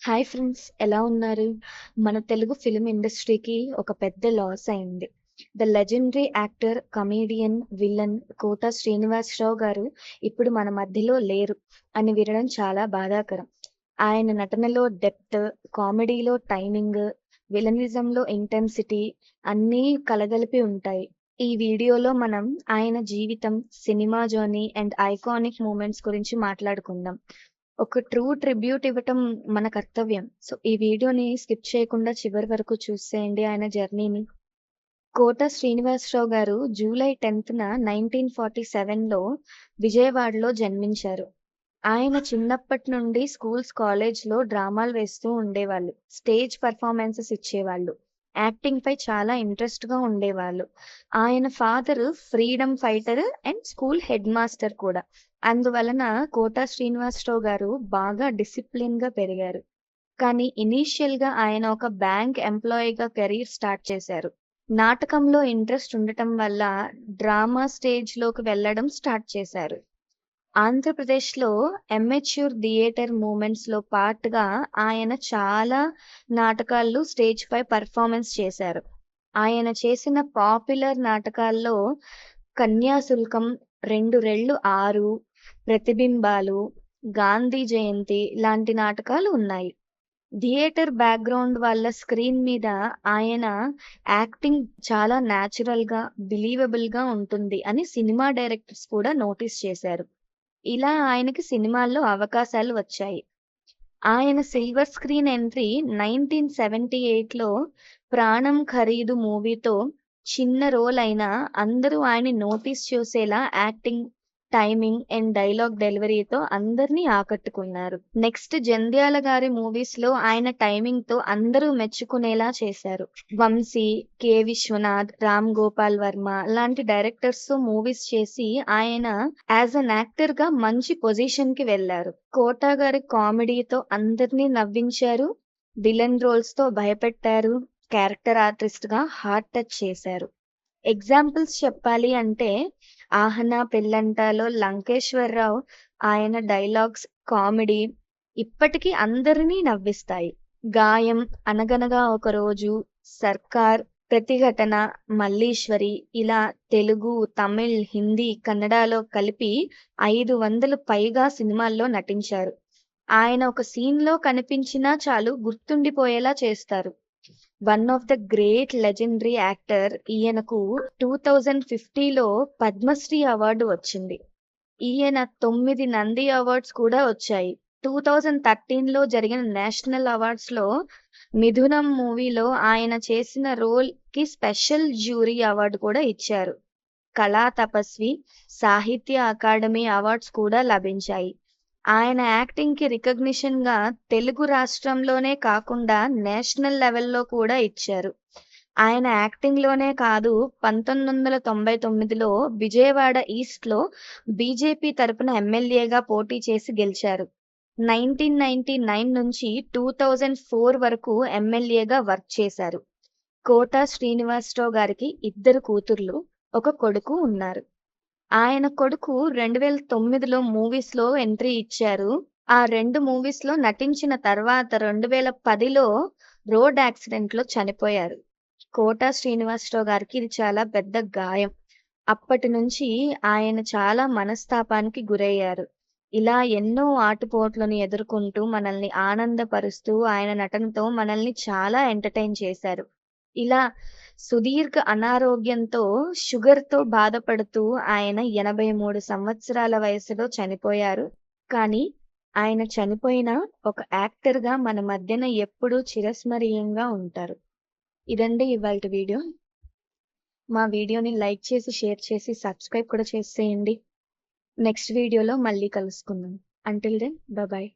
Hi friends ఎలా ఉన్నారు? మన తెలుగు ఫిలిం ఇండస్ట్రీకి ఒక పెద్ద లాస్ అయింది. The legendary actor comedian villain Kota Srinivasarao గారు ఇప్పుడు మన మధ్యలో లేరు అని వినడం చాలా బాధాకరం. ఆయన నటనలో డెప్త్ కామెడీలో టైమింగ్ విలనిజంలో ఇంటెన్సిటీ అన్నీ కలగలిపి ఉంటాయి. ఈ వీడియోలో మనం ఆయన జీవితం cinema journey and iconic moments గురించి మాట్లాడుకుందాం. ఒక ట్రూ ట్రిబ్యూట్ ఇవ్వటం మన కర్తవ్యం. సో ఈ వీడియోని స్కిప్ చేయకుండా చివరి వరకు చూసేయండి ఆయన జర్నీని. కోట శ్రీనివాసరావు గారు జూలై టెన్త్న నైన్టీన్ ఫార్టీ సెవెన్లో విజయవాడలో జన్మించారు. ఆయన చిన్నప్పటి నుండి స్కూల్స్ కాలేజ్లో డ్రామాలు వేస్తూ ఉండేవాళ్ళు. స్టేజ్ పర్ఫార్మెన్సెస్ ఇచ్చేవాళ్ళు. యాక్టింగ్ పై చాలా ఇంట్రెస్ట్గా ఉండేవాళ్ళు. ఆయన father freedom fighter and school head master కూడా. అందువలన కోట శ్రీనివాసరావు గారు బాగా డిసిప్లిన్గా పెరిగారు. కానీ ఇనీషియల్గా ఆయన ఒక బ్యాంక్ ఎంప్లాయీగా కెరీర్ స్టార్ట్ చేశారు. నాటకంలో ఇంట్రెస్ట్ ఉండటం వల్ల డ్రామా స్టేజ్లోకి వెళ్ళడం స్టార్ట్ చేశారు. ఆంధ్రప్రదేశ్లో ఎమ్మెచ్యూర్ థియేటర్ మూమెంట్స్లో పార్ట్గా ఆయన చాలా నాటకాల్లో స్టేజ్ పై పర్ఫార్మెన్స్ చేశారు. ఆయన చేసిన పాపులర్ నాటకాల్లో కన్యాశుల్కం రెండు రెళ్ళు ఆరు ప్రతిబింబాలు గాంధీ జయంతి లాంటి నాటకాలు ఉన్నాయి. థియేటర్ బ్యాక్గ్రౌండ్ వాళ్ళ స్క్రీన్ మీద ఆయన యాక్టింగ్ చాలా న్యాచురల్గా బిలీవబుల్గా ఉంటుంది అని సినిమా డైరెక్టర్స్ కూడా నోటీస్ చేశారు. ఇలా ఆయనకి సినిమాల్లో అవకాశాలు వచ్చాయి. ఆయన silver screen entry nineteen seventy ఎయిట్లో ప్రాణం ఖరీదు మూవీతో చిన్న రోల్ అయినా అందరూ ఆయన్ని నోటీస్ చేసేలా యాక్టింగ్ టైమింగ్ అండ్ డైలాగ్ డెలివరీతో అందరినీ ఆకట్టుకున్నారు. నెక్స్ట్ జంధ్యాల గారి మూవీస్లో ఆయన టైమింగ్తో అందరూ మెచ్చుకునేలా చేశారు. వంశీ కె. విశ్వనాథ్ రామ్ గోపాల్ వర్మ లాంటి డైరెక్టర్స్తో మూవీస్ చేసి ఆయన యాజ్ అన్ యాక్టర్గా మంచి పొజిషన్కి వెళ్ళారు కోటా గారి కామెడీతో అందరినీ నవ్వించారు. విలన్ రోల్స్తో భయపెట్టారు. క్యారెక్టర్ ఆర్టిస్ట్గా హార్ట్ టచ్ చేశారు. ఎగ్జాంపుల్స్ చెప్పాలి అంటే ఆహన పెళ్ళంటలో లంకేశ్వరరావు ఆయన డైలాగ్స్ కామెడీ ఇప్పటికీ అందరినీ నవ్విస్తాయి. గాయం అనగనగా ఒక రోజు సర్కార్ ప్రతిఘటన మల్లీశ్వరి ఇలా తెలుగు తమిళ్ హిందీ కన్నడలో కలిపి ఐదు వందలు పైగా సినిమాల్లో నటించారు. ఆయన ఒక సీన్లో కనిపించినా చాలు గుర్తుండిపోయేలా చేస్తారు. One of the great legendary actor ఈయనకు టూ థౌజండ్ ఫిఫ్టీలో పద్మశ్రీ అవార్డు వచ్చింది. ఈయన తొమ్మిది నంది అవార్డ్స్ కూడా వచ్చాయి. టూ థౌజండ్ థర్టీన్లో జరిగిన నేషనల్ అవార్డ్స్లో మిథునం మూవీలో ఆయన చేసిన రోల్కి స్పెషల్ జ్యూరీ అవార్డు కూడా ఇచ్చారు. కళా తపస్వి సాహిత్య అకాడమీ అవార్డ్స్ కూడా లభించాయి. ఆయన యాక్టింగ్కి రికగ్నిషన్గా తెలుగు రాష్ట్రంలోనే కాకుండా నేషనల్ లెవెల్లో కూడా ఇచ్చారు. ఆయన యాక్టింగ్లోనే కాదు పంతొమ్మిది వందల తొంభై తొమ్మిదిలో విజయవాడ ఈస్ట్లో బీజేపీ తరపున ఎమ్మెల్యేగా పోటీ చేసి గెలిచారు. నైన్టీన్ నైన్టీ నైన్ నుంచి టూ థౌజండ్ ఫోర్ వరకు ఎమ్మెల్యేగా వర్క్ చేశారు. కోట శ్రీనివాసరావు గారికి ఇద్దరు కూతుర్లు ఒక కొడుకు ఉన్నారు. ఆయన కొడుకు రెండు వేల తొమ్మిదిలో మూవీస్లో ఎంట్రీ ఇచ్చారు. ఆ రెండు మూవీస్లో నటించిన తర్వాత రెండు వేల పదిలో రోడ్ యాక్సిడెంట్లో చనిపోయారు. కోట శ్రీనివాసరావు గారికి ఇది చాలా పెద్ద గాయం. అప్పటి నుంచి ఆయన చాలా మనస్తాపానికి గురయ్యారు. ఇలా ఎన్నో ఆటుపోట్లను ఎదుర్కొంటూ మనల్ని ఆనందపరుస్తూ ఆయన నటనతో మనల్ని చాలా ఎంటర్టైన్ చేశారు. ఇలా సుదీర్ఘ అనారోగ్యంతో షుగర్తో బాధపడుతూ ఆయన ఎనభై మూడు సంవత్సరాల వయసులో చనిపోయారు. కానీ ఆయన చనిపోయిన ఒక యాక్టర్గా మన మధ్యన ఎప్పుడూ చిరస్మరణీయంగా ఉంటారు. ఇదండి ఇవాళ వీడియో. మా వీడియోని లైక్ చేసి షేర్ చేసి సబ్స్క్రైబ్ కూడా చేసేయండి. నెక్స్ట్ వీడియోలో మళ్ళీ కలుసుకుందాం. Until then bye